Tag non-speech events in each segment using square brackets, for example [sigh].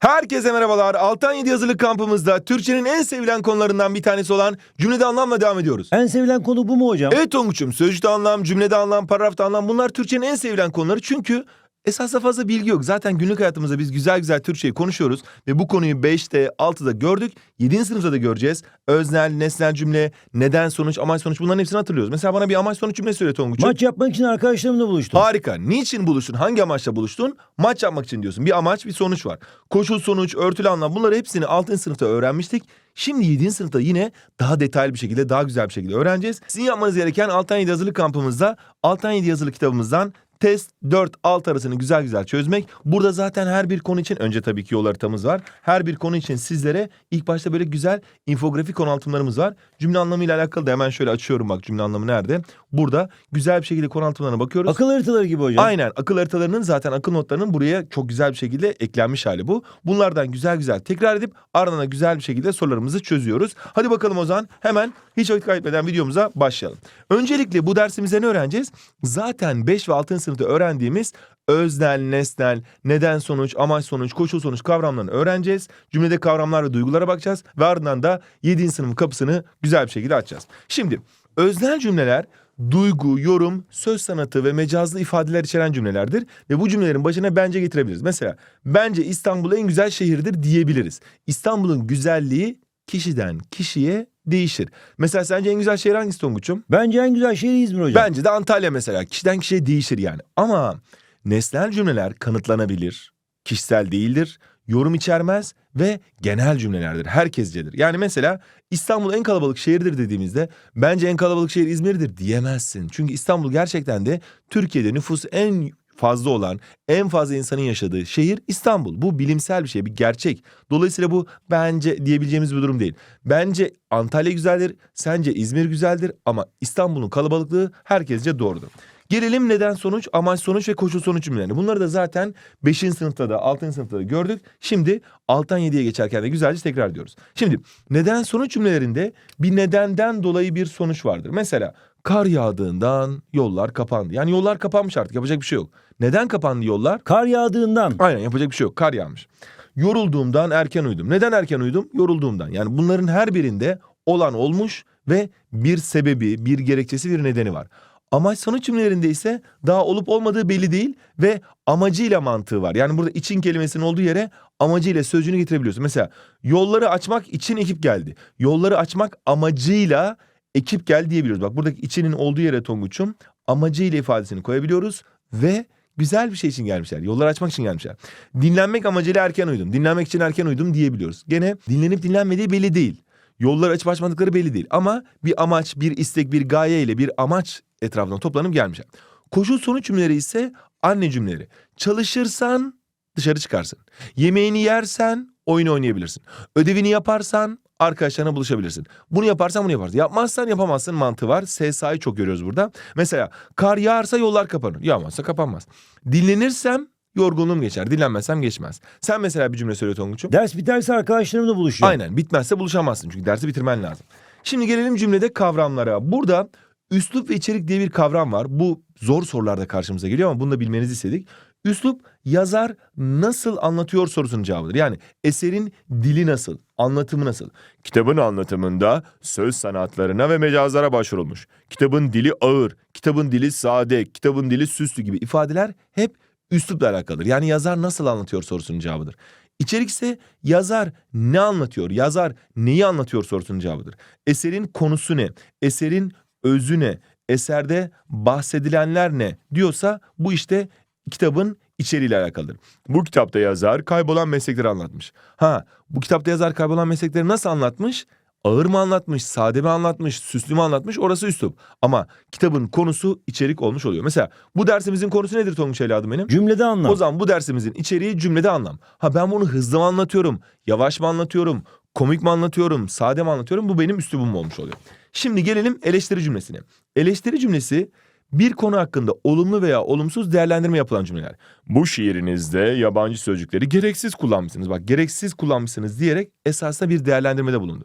Herkese merhabalar. Altan 7 yazılı kampımızda Türkçenin en sevilen konularından bir tanesi olan cümlede anlamla devam ediyoruz. En sevilen konu bu mu hocam? Evet Tonguç'um sözcükte anlam, cümlede anlam, paragrafta anlam bunlar Türkçenin en sevilen konuları çünkü esasda fazla bilgi yok. Zaten günlük hayatımızda biz güzel güzel Türkçeyi konuşuyoruz ve bu konuyu 5'te 6'da gördük. 7. sınıfta da göreceğiz. Öznel, nesnel cümle, neden sonuç, amaç sonuç bunların hepsini hatırlıyoruz. Mesela bana bir amaç sonuç cümle söyle Tonguç'um. Maç yapmak için arkadaşlarımla buluştum. Harika. Niçin buluştun? Hangi amaçla buluştun? Maç yapmak için diyorsun. Bir amaç, bir sonuç var. Koşul, sonuç, örtülü anlam bunları hepsini 6. sınıfta öğrenmiştik. Şimdi 7. sınıfta yine daha detaylı bir şekilde, daha güzel bir şekilde öğreneceğiz. Sizin yapmanız gereken Altan 7 yazılı kampımızda Altan 7 yazılı kitabımızdan test 4 alt arasını güzel güzel çözmek. Burada zaten her bir konu için önce tabii ki yol haritamız var. Her bir konu için sizlere ilk başta böyle güzel infografik konu anlatımlarımız var. Cümle anlamıyla alakalı da hemen şöyle açıyorum bak cümle anlamı nerede? Burada güzel bir şekilde konu anlatımlarına bakıyoruz. Akıl haritaları gibi hocam. Aynen akıl haritalarının zaten akıl notlarının buraya çok güzel bir şekilde eklenmiş hali bu. Bunlardan güzel güzel tekrar edip ardından da güzel bir şekilde sorularımızı çözüyoruz. Hadi bakalım o zaman hemen hiç vakit kaybetmeden videomuza başlayalım. Öncelikle bu dersimizde ne öğreneceğiz? Zaten 5 ve 6. sınıfta öğrendiğimiz öznel, nesnel, neden sonuç, amaç sonuç, koşul sonuç kavramlarını öğreneceğiz. Cümlede kavramlar ve duygulara bakacağız ve ardından da 7. sınıf kapısını güzel bir şekilde açacağız. Şimdi öznel cümleler duygu, yorum, söz sanatı ve mecazlı ifadeler içeren cümlelerdir ve bu cümlelerin başına bence getirebiliriz. Mesela bence İstanbul en güzel şehirdir diyebiliriz. İstanbul'un güzelliği kişiden kişiye değişir. Mesela sence en güzel şehir hangisi Tonguç'um? Bence en güzel şehir İzmir hocam. Bence de Antalya mesela. Kişiden kişiye değişir yani. Ama nesnel cümleler kanıtlanabilir, kişisel değildir, yorum içermez ve genel cümlelerdir. Herkescedir. Yani mesela İstanbul en kalabalık şehirdir dediğimizde bence en kalabalık şehir İzmir'dir diyemezsin. Çünkü İstanbul gerçekten de Türkiye'de nüfus en fazla olan, en fazla insanın yaşadığı şehir İstanbul. Bu bilimsel bir şey, bir gerçek. Dolayısıyla bu bence diyebileceğimiz bir durum değil. Bence Antalya güzeldir, sence İzmir güzeldir ama İstanbul'un kalabalıklığı herkesce doğrudur. Gelelim neden sonuç, amaç sonuç ve koşul sonuç cümlelerine. Bunları da zaten 5. sınıfta da 6. sınıfta da gördük. Şimdi 6'dan 7'ye geçerken de güzelce tekrar ediyoruz. Şimdi neden sonuç cümlelerinde bir nedenden dolayı bir sonuç vardır. Mesela kar yağdığından yollar kapandı. Yani yollar kapanmış artık yapacak bir şey yok. Neden kapandı yollar? Kar yağdığından. Aynen yapacak bir şey yok. Kar yağmış. Yorulduğumdan erken uyudum. Neden erken uyudum? Yorulduğumdan. Yani bunların her birinde olan olmuş ve bir sebebi, bir gerekçesi, bir nedeni var. Amaç sonuç cümlelerinde ise daha olup olmadığı belli değil ve amacıyla mantığı var. Yani burada için kelimesinin olduğu yere amacıyla sözcüğünü getirebiliyorsun. Mesela yolları açmak için ekip geldi. Yolları açmak amacıyla ekip geldi diyebiliyoruz. Bak buradaki içinin olduğu yere Tonguç'um amacıyla ifadesini koyabiliyoruz ve güzel bir şey için gelmişler. Yolları açmak için gelmişler. Dinlenmek amacıyla erken uyudum. Dinlenmek için erken uyudum diyebiliyoruz. Gene dinlenip dinlenmediği belli değil. Yolları açıp açmadıkları belli değil. Ama bir amaç, bir istek, bir gaye ile bir amaç etrafında toplanıp gelmişler. Koşul sonuç cümleleri ise anne cümleleri. Çalışırsan dışarı çıkarsın. Yemeğini yersen oyun oynayabilirsin. Ödevini yaparsan arkadaşlarına buluşabilirsin. Bunu yaparsan bunu yaparsın. Yapmazsan yapamazsın mantığı var. SSA'yı çok görüyoruz burada. Mesela kar yağarsa yollar kapanır. Yağmazsa kapanmaz. Dinlenirsem yorgunluğum geçer. Dinlenmezsem geçmez. Sen mesela bir cümle söyle Tonguç'um. Ders biterse arkadaşlarımla buluşacağım. Aynen bitmezse buluşamazsın çünkü dersi bitirmen lazım. Şimdi gelelim cümlede kavramlara. Burada üslup ve içerik diye bir kavram var. Bu zor sorularda karşımıza geliyor ama bunu da bilmenizi istedik. Üslup yazar nasıl anlatıyor sorusunun cevabıdır. Yani eserin dili nasıl, anlatımı nasıl? Kitabın anlatımında söz sanatlarına ve mecazlara başvurulmuş. Kitabın dili ağır, kitabın dili sade, kitabın dili süslü gibi ifadeler hep üslupla alakalıdır. Yani yazar nasıl anlatıyor sorusunun cevabıdır. İçerik ise yazar ne anlatıyor, yazar neyi anlatıyor sorusunun cevabıdır. Eserin konusu ne, eserin özü ne, eserde bahsedilenler ne diyorsa bu işte kitabın içeriğiyle alakalıdır. Bu kitapta yazar kaybolan meslekleri anlatmış. Ha bu kitapta yazar kaybolan meslekleri nasıl anlatmış? Ağır mı anlatmış, sade mi anlatmış, süslü mü anlatmış orası üslup. Ama kitabın konusu içerik olmuş oluyor. Mesela bu dersimizin konusu nedir Tonguç evladım benim? Cümlede anlam. O zaman bu dersimizin içeriği cümlede anlam. Ha ben bunu hızlı mı anlatıyorum, yavaş mı anlatıyorum, komik mi anlatıyorum, sade mi anlatıyorum bu benim üslubum olmuş oluyor. Şimdi gelelim eleştiri cümlesine. Eleştiri cümlesi bir konu hakkında olumlu veya olumsuz değerlendirme yapılan cümleler. Bu şiirinizde yabancı sözcükleri gereksiz kullanmışsınız. Bak gereksiz kullanmışsınız diyerek esasında bir değerlendirmede bulundu.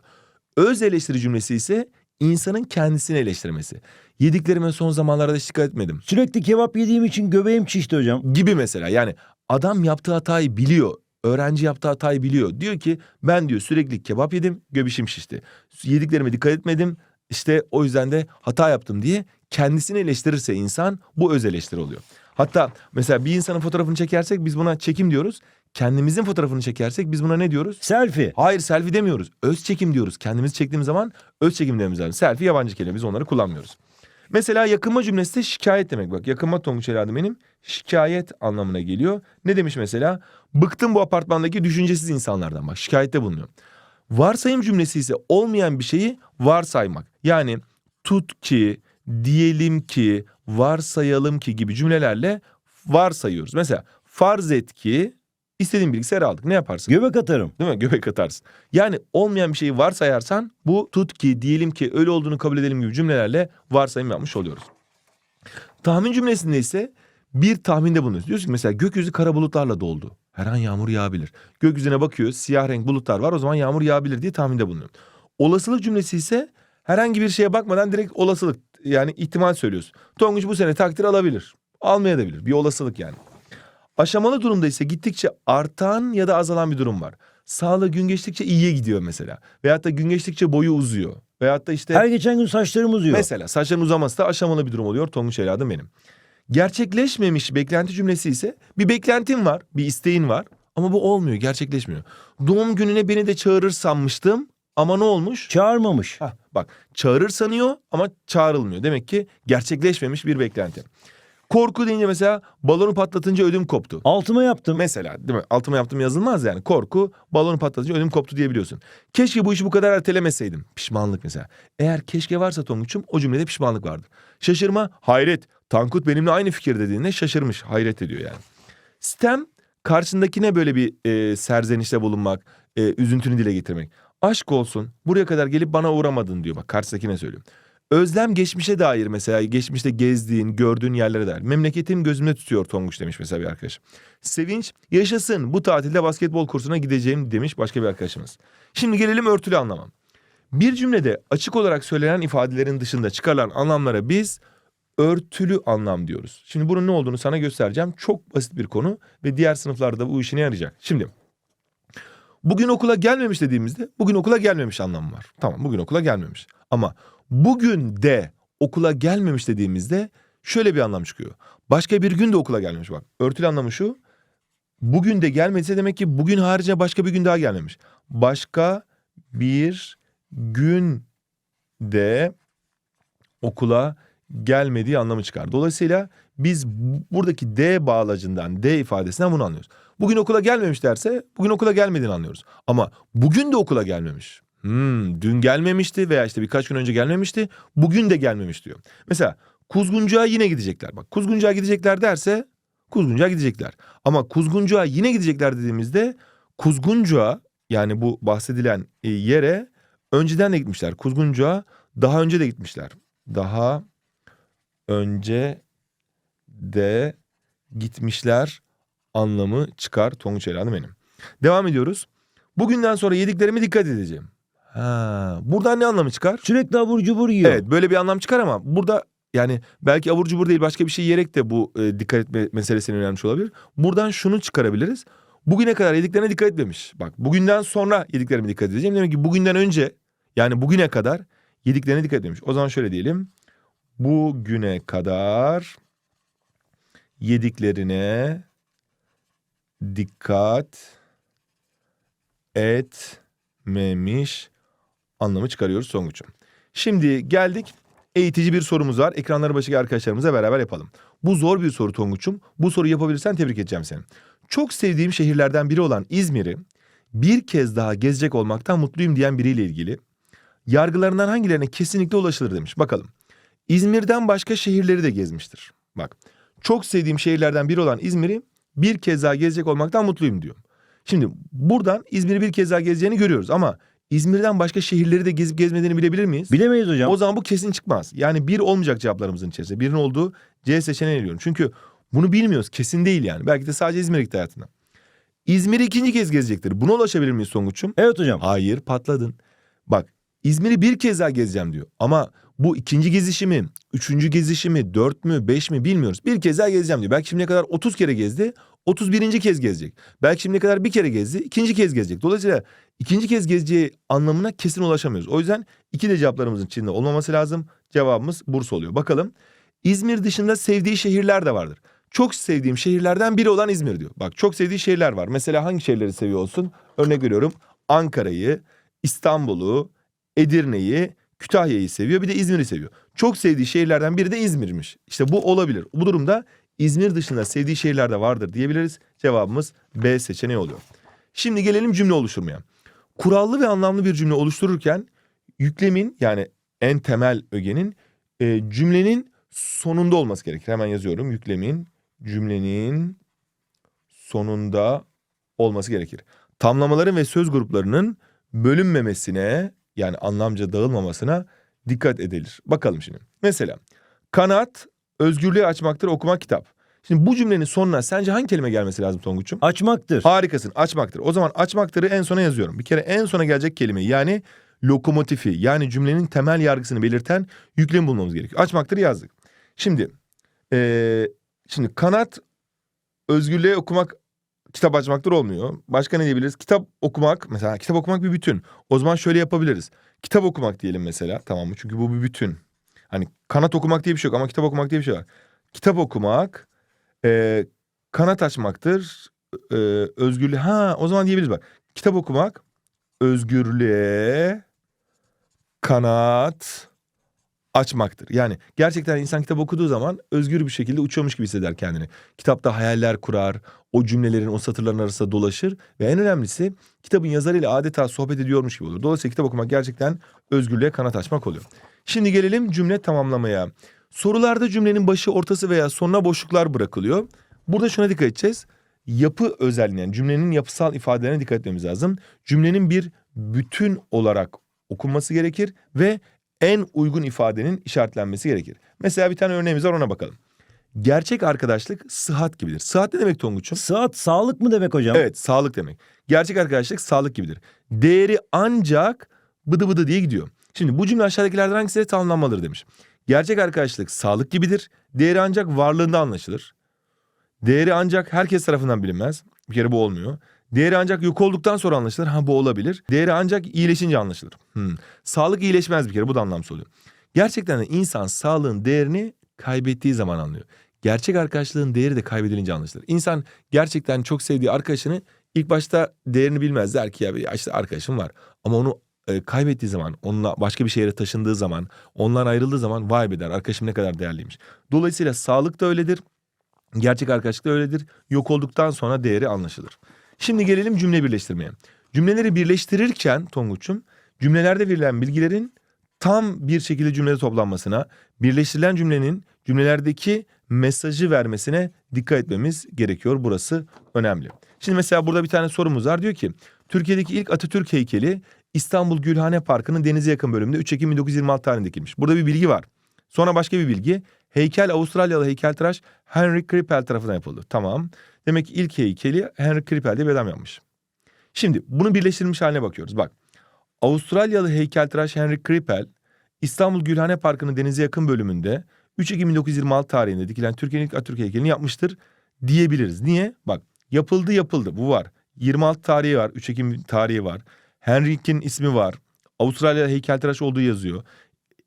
Öz eleştiri cümlesi ise insanın kendisini eleştirmesi. Yediklerime son zamanlarda hiç dikkat etmedim Sürekli kebap yediğim için göbeğim şişti hocam. gibi mesela. Yani adam yaptığı hatayı biliyor. Öğrenci yaptığı hatayı biliyor. Diyor ki ben diyor sürekli kebap yedim göbişim şişti. Yediklerime dikkat etmedim işte o yüzden de hata yaptım diye kendisini eleştirirse insan bu öz eleştiri oluyor. Hatta mesela bir insanın fotoğrafını çekersek biz buna çekim diyoruz. Kendimizin fotoğrafını çekersek biz buna ne diyoruz? Selfie. Hayır selfie demiyoruz. Öz çekim diyoruz. Kendimizi çektiğimiz zaman öz çekim dememiz lazım. Selfie yabancı kelime biz onları kullanmıyoruz. Mesela yakınma cümlesi de şikayet demek. Bak yakınma Tonguç Eladı benim şikayet anlamına geliyor. Ne demiş mesela? Bıktım bu apartmandaki düşüncesiz insanlardan. Bak şikayette bulunuyor. Varsayım cümlesi ise olmayan bir şeyi varsaymak. Yani tut ki, diyelim ki, varsayalım ki gibi cümlelerle varsayıyoruz. Mesela farz et ki istediğin bilgisayarı aldık. Ne yaparsın? Göbek atarım. Değil mi? [laughs] Göbek atarsın. Yani olmayan bir şeyi varsayarsan bu tut ki, diyelim ki, öyle olduğunu kabul edelim gibi cümlelerle varsayım yapmış oluyoruz. Tahmin cümlesinde ise bir tahminde bulunuyoruz. Diyorsun ki mesela gökyüzü kara bulutlarla doldu. Her an yağmur yağabilir. Gökyüzüne bakıyor siyah renk bulutlar var o zaman yağmur yağabilir diye tahminde bulunuyor. Olasılık cümlesi ise herhangi bir şeye bakmadan direkt olasılık yani ihtimal söylüyorsun. Tonguç bu sene takdir alabilir. Almayabilir. Bir olasılık yani. Aşamalı durumda ise gittikçe artan ya da azalan bir durum var. Sağlığı gün geçtikçe iyiye gidiyor mesela. Veyahut da gün geçtikçe boyu uzuyor. Veyahut da işte Her geçen gün saçlarım uzuyor. mesela saçların uzaması da aşamalı bir durum oluyor. Tonguç evladım benim. Gerçekleşmemiş beklenti cümlesi ise bir beklentim var, bir isteğin var ama bu olmuyor, gerçekleşmiyor. Doğum gününe beni de çağırır sanmıştım ama ne olmuş? Çağırmamış. Hah, bak çağırır sanıyor ama çağrılmıyor. Demek ki gerçekleşmemiş bir beklenti. Korku deyince mesela balonu patlatınca ödüm koptu. Altıma yaptım. Mesela değil mi? Altıma yaptım yazılmaz yani. Korku balonu patlatınca ödüm koptu diyebiliyorsun. Keşke bu işi bu kadar ertelemeseydim. Pişmanlık mesela. Eğer keşke varsa Tonguç'um o cümlede pişmanlık vardır. Şaşırma, hayret. Tankut benimle aynı fikir dediğinde şaşırmış, hayret ediyor yani. Stem karşısındakine böyle bir e, serzenişte bulunmak, e, üzüntünü dile getirmek. Aşk olsun buraya kadar gelip bana uğramadın diyor bak karşısındakine söylüyorum. Özlem geçmişe dair mesela geçmişte gezdiğin, gördüğün yerlere dair. Memleketim gözümde tutuyor Tonguç demiş mesela bir arkadaş. Sevinç yaşasın bu tatilde basketbol kursuna gideceğim demiş başka bir arkadaşımız. Şimdi gelelim örtülü anlama. Bir cümlede açık olarak söylenen ifadelerin dışında çıkarılan anlamlara biz örtülü anlam diyoruz. Şimdi bunun ne olduğunu sana göstereceğim. Çok basit bir konu ve diğer sınıflarda bu işine yarayacak. Şimdi bugün okula gelmemiş dediğimizde bugün okula gelmemiş anlamı var. Tamam bugün okula gelmemiş. Ama bugün de okula gelmemiş dediğimizde şöyle bir anlam çıkıyor. Başka bir gün de okula gelmemiş bak. Örtülü anlamı şu. Bugün de gelmediyse demek ki bugün harici başka bir gün daha gelmemiş. Başka bir gün de okula gelmediği anlamı çıkar. Dolayısıyla biz buradaki D bağlacından, D ifadesinden bunu anlıyoruz. Bugün okula gelmemiş derse bugün okula gelmediğini anlıyoruz. Ama bugün de okula gelmemiş. Hmm, dün gelmemişti veya işte birkaç gün önce gelmemişti. Bugün de gelmemiş diyor. Mesela Kuzguncuğa yine gidecekler. Bak Kuzguncuğa gidecekler derse Kuzguncuğa gidecekler. Ama Kuzguncuğa yine gidecekler dediğimizde Kuzguncuğa yani bu bahsedilen e, yere önceden de gitmişler. Kuzguncuğa daha önce de gitmişler. Daha önce de gitmişler anlamı çıkar Tonguç Elhan'ı benim. Devam ediyoruz. Bugünden sonra yediklerime dikkat edeceğim. Ha, buradan ne anlamı çıkar? Sürekli abur cubur yiyor. Evet böyle bir anlam çıkar ama burada yani belki abur cubur değil başka bir şey yiyerek de bu e, dikkat etme meselesini önemli olabilir. Buradan şunu çıkarabiliriz. Bugüne kadar yediklerine dikkat etmemiş. Bak bugünden sonra yediklerime dikkat edeceğim. Demek ki bugünden önce yani bugüne kadar yediklerine dikkat etmemiş. O zaman şöyle diyelim. Bugüne kadar yediklerine dikkat etmemiş anlamı çıkarıyoruz Songuç'um. Şimdi geldik eğitici bir sorumuz var. Ekranları başındaki arkadaşlarımızla beraber yapalım. Bu zor bir soru Tonguç'um. Bu soruyu yapabilirsen tebrik edeceğim seni. Çok sevdiğim şehirlerden biri olan İzmir'i bir kez daha gezecek olmaktan mutluyum diyen biriyle ilgili yargılarından hangilerine kesinlikle ulaşılır demiş. Bakalım. İzmir'den başka şehirleri de gezmiştir. Bak. Çok sevdiğim şehirlerden biri olan İzmir'i bir kez daha gezecek olmaktan mutluyum diyor. Şimdi buradan İzmir'i bir kez daha gezeceğini görüyoruz ama İzmir'den başka şehirleri de gezip gezmediğini bilebilir miyiz? Bilemeyiz hocam. O zaman bu kesin çıkmaz. Yani bir olmayacak cevaplarımızın içerisinde. Birinin olduğu C seçeneğini eliyorum. Çünkü bunu bilmiyoruz. Kesin değil yani. Belki de sadece İzmir'e gitti hayatında. İzmir'i ikinci kez gezecektir. Buna ulaşabilir miyiz Songuç'um? Evet hocam. Hayır patladın. Bak İzmir'i bir kez daha gezeceğim diyor. Ama bu ikinci gezişi mi, üçüncü gezişi mi, dört mü, beş mi bilmiyoruz. Bir kez daha gezeceğim diyor. Belki şimdiye kadar 30 kere gezdi. 31. kez gezecek. Belki şimdiye kadar bir kere gezdi, ikinci kez gezecek. Dolayısıyla ikinci kez gezeceği anlamına kesin ulaşamıyoruz. O yüzden iki de cevaplarımızın içinde olmaması lazım. Cevabımız Bursa oluyor. Bakalım. İzmir dışında sevdiği şehirler de vardır. Çok sevdiğim şehirlerden biri olan İzmir diyor. Bak çok sevdiği şehirler var. Mesela hangi şehirleri seviyor olsun? Örnek veriyorum. Ankara'yı, İstanbul'u, Edirne'yi, Kütahya'yı seviyor. Bir de İzmir'i seviyor. Çok sevdiği şehirlerden biri de İzmir'miş. İşte bu olabilir. Bu durumda İzmir dışında sevdiği şehirler de vardır diyebiliriz. Cevabımız B seçeneği oluyor. Şimdi gelelim cümle oluşturmaya. Kurallı ve anlamlı bir cümle oluştururken yüklemin yani en temel ögenin e, cümlenin sonunda olması gerekir. Hemen yazıyorum. Yüklemin cümlenin sonunda olması gerekir. Tamlamaların ve söz gruplarının bölünmemesine yani anlamca dağılmamasına dikkat edilir. Bakalım şimdi. Mesela kanat özgürlüğü açmaktır okumak kitap. Şimdi bu cümlenin sonuna sence hangi kelime gelmesi lazım Tonguç'um? Açmaktır. Harikasın açmaktır. O zaman açmaktırı en sona yazıyorum. Bir kere en sona gelecek kelimeyi yani lokomotifi yani cümlenin temel yargısını belirten yüklemi bulmamız gerekiyor. Açmaktır yazdık. Şimdi eee, şimdi kanat özgürlüğe okumak kitap açmaktır olmuyor. Başka ne diyebiliriz? Kitap okumak mesela kitap okumak bir bütün. O zaman şöyle yapabiliriz. Kitap okumak diyelim mesela tamam mı? Çünkü bu bir bütün. Hani kanat okumak diye bir şey yok ama kitap okumak diye bir şey var. Kitap okumak eee, kanat açmaktır. Eee özgürlüğe ha o zaman diyebiliriz bak. Kitap okumak özgürlüğe kanat açmaktır. Yani gerçekten insan kitap okuduğu zaman özgür bir şekilde uçuyormuş gibi hisseder kendini. Kitapta hayaller kurar, o cümlelerin, o satırların arasında dolaşır ve en önemlisi kitabın yazarıyla adeta sohbet ediyormuş gibi olur. Dolayısıyla kitap okumak gerçekten özgürlüğe kanat açmak oluyor. Şimdi gelelim cümle tamamlamaya. Sorularda cümlenin başı, ortası veya sonuna boşluklar bırakılıyor. Burada şuna dikkat edeceğiz. Yapı özelliğine, yani cümlenin yapısal ifadelerine dikkat etmemiz lazım. Cümlenin bir bütün olarak okunması gerekir ve en uygun ifadenin işaretlenmesi gerekir. Mesela bir tane örneğimiz var ona bakalım. Gerçek arkadaşlık sıhhat gibidir. Sıhhat ne demek Tonguç'um? Sıhhat sağlık mı demek hocam? Evet sağlık demek. Gerçek arkadaşlık sağlık gibidir. Değeri ancak bıdı bıdı diye gidiyor. Şimdi bu cümle aşağıdakilerden hangisiyle tamamlanmalıdır demiş. Gerçek arkadaşlık sağlık gibidir. Değeri ancak varlığında anlaşılır. Değeri ancak herkes tarafından bilinmez. Bir kere bu olmuyor. Değeri ancak yok olduktan sonra anlaşılır. Ha bu olabilir. Değeri ancak iyileşince anlaşılır. Hmm. Sağlık iyileşmez bir kere bu da anlamsız oluyor. Gerçekten de insan sağlığın değerini kaybettiği zaman anlıyor. Gerçek arkadaşlığın değeri de kaybedilince anlaşılır. İnsan gerçekten çok sevdiği arkadaşını ilk başta değerini bilmez. Der ki ya, işte arkadaşım var. Ama onu e, kaybettiği zaman, onunla başka bir şehre taşındığı zaman, ondan ayrıldığı zaman vay be der arkadaşım ne kadar değerliymiş. Dolayısıyla sağlık da öyledir. Gerçek arkadaşlık da öyledir. Yok olduktan sonra değeri anlaşılır. Şimdi gelelim cümle birleştirmeye. Cümleleri birleştirirken Tonguç'um cümlelerde verilen bilgilerin tam bir şekilde cümlede toplanmasına, birleştirilen cümlenin cümlelerdeki mesajı vermesine dikkat etmemiz gerekiyor. Burası önemli. Şimdi mesela burada bir tane sorumuz var. Diyor ki Türkiye'deki ilk Atatürk heykeli İstanbul Gülhane Parkı'nın denize yakın bölümünde 3 Ekim 1926 tarihinde dikilmiş. Burada bir bilgi var. Sonra başka bir bilgi. Heykel Avustralyalı heykeltıraş Henry Krippel tarafından yapıldı. Tamam. Demek ki ilk heykeli Henry Krippel diye bir adam yapmış. Şimdi bunu birleştirilmiş haline bakıyoruz. Bak. Avustralyalı heykeltıraş Henry Krippel İstanbul Gülhane Parkı'nın denize yakın bölümünde 3 Ekim 1926 tarihinde dikilen Türkiye'nin ilk Atatürk heykelini yapmıştır diyebiliriz. Niye? Bak yapıldı yapıldı bu var. 26 tarihi var 3 Ekim tarihi var. Henrik'in ismi var. Avustralya heykeltıraş olduğu yazıyor.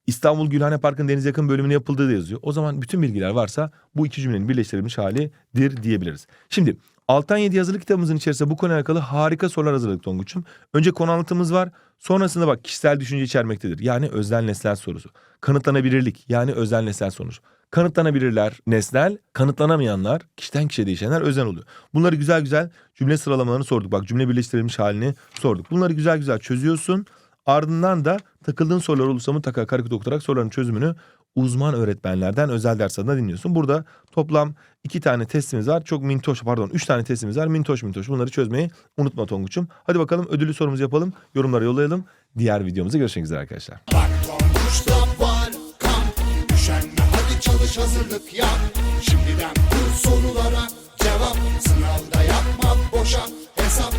İstanbul Gülhane Parkı'nın denize yakın bölümüne yapıldığı da yazıyor. O zaman bütün bilgiler varsa bu iki cümlenin birleştirilmiş halidir diyebiliriz. Şimdi Alttan 7 yazılı kitabımızın içerisinde bu konuyla alakalı harika sorular hazırladık Tonguç'um. Önce konu anlatımız var. Sonrasında bak kişisel düşünce içermektedir. Yani öznel nesnel sorusu. Kanıtlanabilirlik yani öznel nesnel sorusu. Kanıtlanabilirler nesnel, kanıtlanamayanlar kişiden kişiye değişenler öznel oluyor. Bunları güzel güzel cümle sıralamalarını sorduk. Bak cümle birleştirilmiş halini sorduk. Bunları güzel güzel çözüyorsun. Ardından da takıldığın sorular olursa mutlaka karekod okutarak soruların çözümünü uzman öğretmenlerden özel ders adına dinliyorsun. Burada toplam iki tane testimiz var. Çok mintoş pardon üç tane testimiz var. Mintoş mintoş bunları çözmeyi unutma Tonguç'um. Hadi bakalım ödüllü sorumuzu yapalım. Yorumlara yollayalım. Diğer videomuzda görüşmek üzere arkadaşlar. Bak Tonguç'ta hazırlık yap. Şimdiden bu sorulara cevap. Sınavda yapma boşa hesap